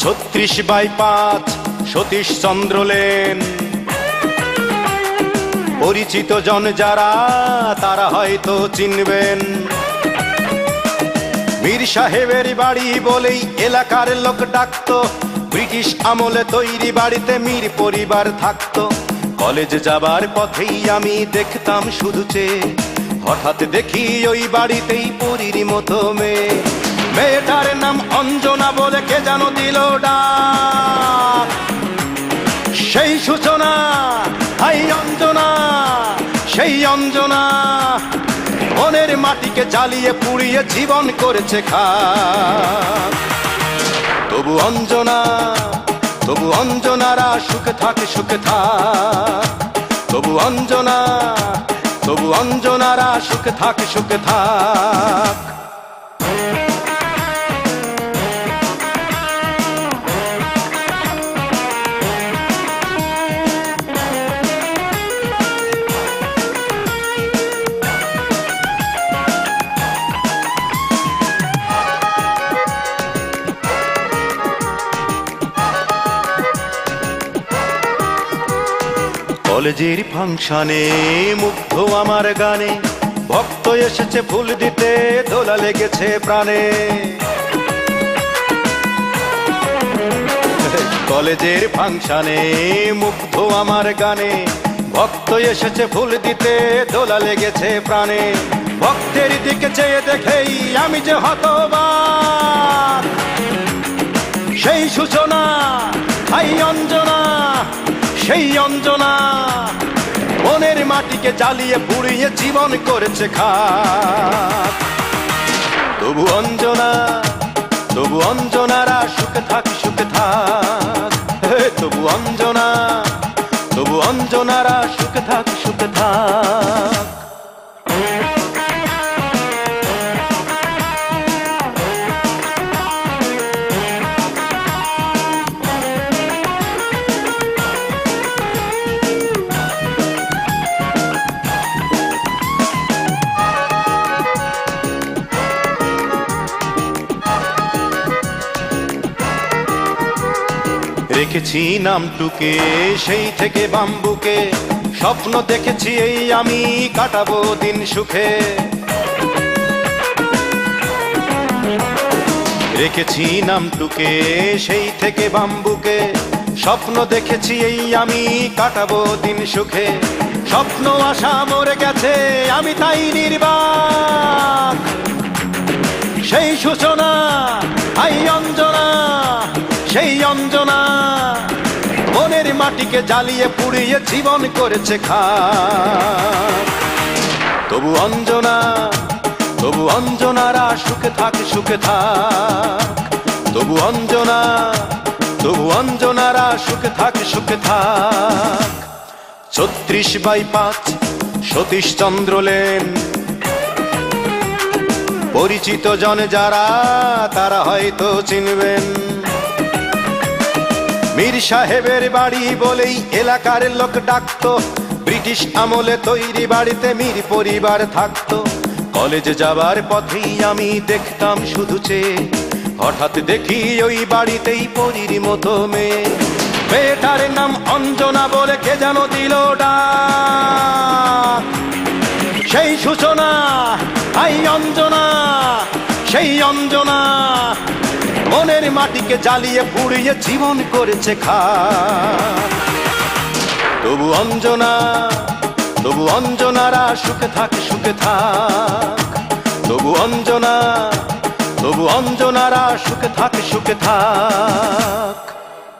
ছত্রিশ বাই পাঁচ, সতীশ চন্দ্র লেন পরিচিত জন যারা, তারা হয়তো চিনবেন। মীর সাহেবের বাড়ি বলেই এলাকার লোক ডাকতো। ব্রিটিশ আমলে তৈরি বাড়িতে মীর পরিবার থাকতো। কলেজ যাবার পথেই আমি দেখতাম শুধু চেয়ে। হঠাৎ দেখি ওই বাড়িতেই পরির মতো মেয়ে। মেয়েটার নাম অঞ্জনা বলে কে জানো দিল সেই সূচনা, হাই অঞ্জনা, সেই অঞ্জনা। মনের মাটিকে জ্বালিয়ে পুড়িয়ে জীবন করেছে খা। তবু অঞ্জনা, তবু অঞ্জনারা সুখে থাকে, সুখে থাক তবু অঞ্জনা, তবু অঞ্জনারা সুখে থাকে, সুখে থাক কলেজের ফাংশনে মুগ্ধ আমার গানে। ভক্ত এসেছে ফুল দিতে, দোলা লেগেছে প্রাণে। কলেজের ফাংশনে মুগ্ধ আমার গানে। ভক্ত এসেছে ফুল দিতে, দোলা লেগেছে প্রাণে। ভক্তের দিকে চেয়ে দেখেই আমি যে হতবাক। সেই সূচনা, হাই অঞ্জনা সেই অঞ্জনা মনের মাটিকে জ্বালিয়ে পুড়িয়ে জীবন করেছে খা তবু অঞ্জনা, তবু অঞ্জনারা সুখে থাক সুখে থাক। তবু অঞ্জনা, তবু অঞ্জনারা সুখে থাক সুখে থাক। রেখেছি নামটুকে, সেই থেকে বাম্বুকে। স্বপ্ন দেখেছি এই আমি কাটাবো দিন সুখে। রেখেছি নামটুকে, সেই থেকে বাম্বুকে। স্বপ্ন দেখেছি এই আমি কাটাবো দিন সুখে। স্বপ্ন আশা মরে গেছে, আমি তাই নির্বাক। সেই সূচনা আই অঞ্জনা সেই অঞ্জনা। মনের মাটিকে জ্বালিয়ে পুড়িয়ে জীবন করেছে খা তবু অঞ্জনা, তবু অঞ্জনারা সুখে থাক সুখে থাক। তবু অঞ্জনা, তবু অঞ্জনারা সুখে থাক সুখে থাক। ছত্রিশ বাই পাঁচ, সতীশ চন্দ্র লেন। পরিচিত জন যারা, তারা হয়তো চিনবেন। মীর সাহেবের বাড়ি বলেই এলাকার লোক ডাকতো। ব্রিটিশ আমলে তৈরি বাড়িতে মীর পরিবার থাকতো। কলেজে যাবার পথেই আমি দেখতাম শুধু চেয়ে। হঠাৎ দেখি ওই বাড়িতেই পরির মতো মেয়ে। মেয়েটার নাম অঞ্জনা বলে কে যেন দিল ডাক। সেই সূচনা মাটিকে জ্বালিয়ে পুড়িয়ে জীবন করেছে খা। তবু অঞ্জনা, তবু অঞ্জনারা সুখে থাক সুখে থাক। তবু অঞ্জনা, তবু অঞ্জনারা সুখে থাক সুখে থাক।